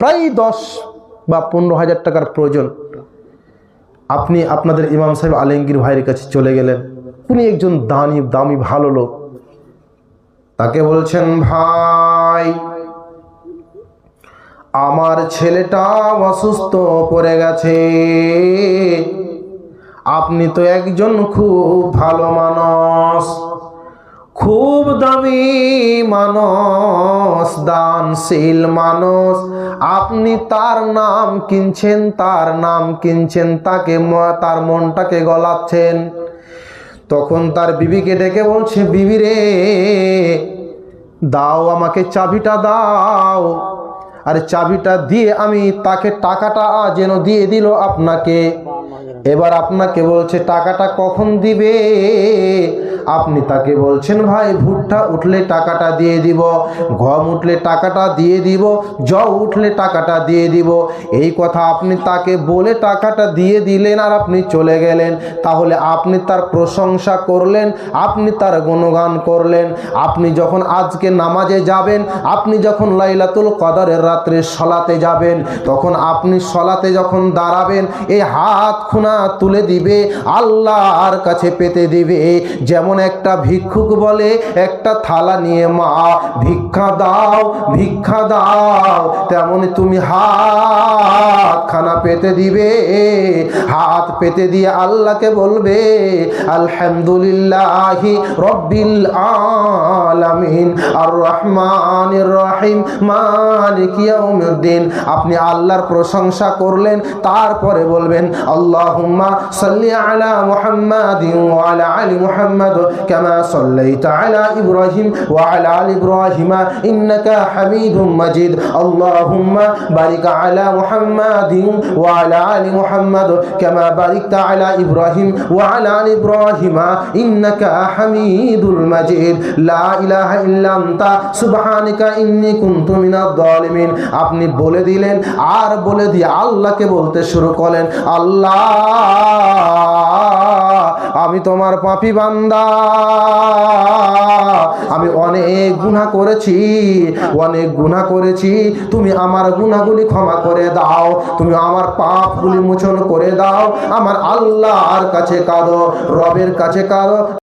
প্রায় দশ বা পনেরো হাজার টাকার প্রয়োজন। আপনি আপনাদের ইমাম সাহেব আলমগীর ভাইয়ের কাছে চলে গেলেন। উনি একজন দানি দামি, ভালো লোক। তাকে বলছেন, ভাই, আমার ছেলেটা অসুস্থ পড়ে গেছে। আপনি তো একজন খুব ভালো মানুষ। খুব দামি মানুষ দানশীল মানুষ আপনি তার নাম কিনছেন, তার নাম কিনছেন, তাকে তার মনটাকে গলাচ্ছেন। তখন তার বিবিকে ডেকে বলছে, বিবি রে, দাও আমাকে চাবিটা দাও। আর চাবিটা দিয়ে আমি তাকে টাকাটা যেন দিয়ে দিল আপনাকে। এবার আপনাকে বলছে, টাকাটা কখন দিবে? আপনি তাকে বলছেন, ভাই, ভুট্টা উঠলে টাকাটা দিয়ে দিব, গম উঠলে টাকাটা দিয়ে দিব, জব উঠলে টাকাটা দিয়ে দিব। এই কথা আপনি তাকে বলে টাকাটা দিয়ে দিলেন আর আপনি চলে গেলেন। তাহলে আপনি তার প্রশংসা করলেন, আপনি তার গুণগান করলেন, আপনি যখন আজকে নামাজে যাবেন, আপনি যখন লাইলাতুল কদরের রাত্রে সলাতে যাবেন, তখন আপনি সলাতে যখন দাঁড়াবেন এই হাত খুনা তুলে দিবে, আল্লাহর কাছে পেতে দিবে। যেমন একটা ভিক্ষুক বলে, একটা থালা নিয়ে মা, ভিক্ষা দাও ভিক্ষা দাও। তেমন তুমি হাত খানা পেতে দিবে। হাত পেতে দিয়ে আল্লাহকে বলবে, আলহামদুলিল্লাহি রব্বিল আলামিন আর রহমানির রহিম মালিক ইয়াউমিদ্দিন। আপনি আল্লাহর প্রশংসা করলেন, তারপরে বলবেন আল্লাহুম্মা ওয়া আলা আলি মুহাম্মাদ কামা সাল্লাইতা আলা ইব্রাহিম ওয়া আলা আলি ইব্রাহিম ইন্নাকা হামিদুম মাজিদ। আল্লাহুম্মা বারিক আলা মুহাম্মাদিন ওয়া আলা আলি মুহাম্মাদ কামা বারিকতা আলা ইব্রাহিম ওয়া আলা আলি ইব্রাহিম ইন্নাকা হামিদুল মাজিদ। লা ইলাহা ইল্লা আনতা। সুবহানাকা ইন্নী কুনতু মিনাজ জালিমিন আপনি বলে দিলেন, আর বলে দিয়ে আল্লাহকে বলতে শুরু করলেন। আল্লাহ আমি তোমার পাপি বান্দা। আমি অনেক গুণা করেছি, অনেক গুণা করেছি। তুমি আমার গুণাগুলি ক্ষমা করে দাও, তুমি আমার পাপগুলি মোচন করে দাও। আমার আল্লাহর কাছে কাঁদো, রবের কাছে কাঁদো।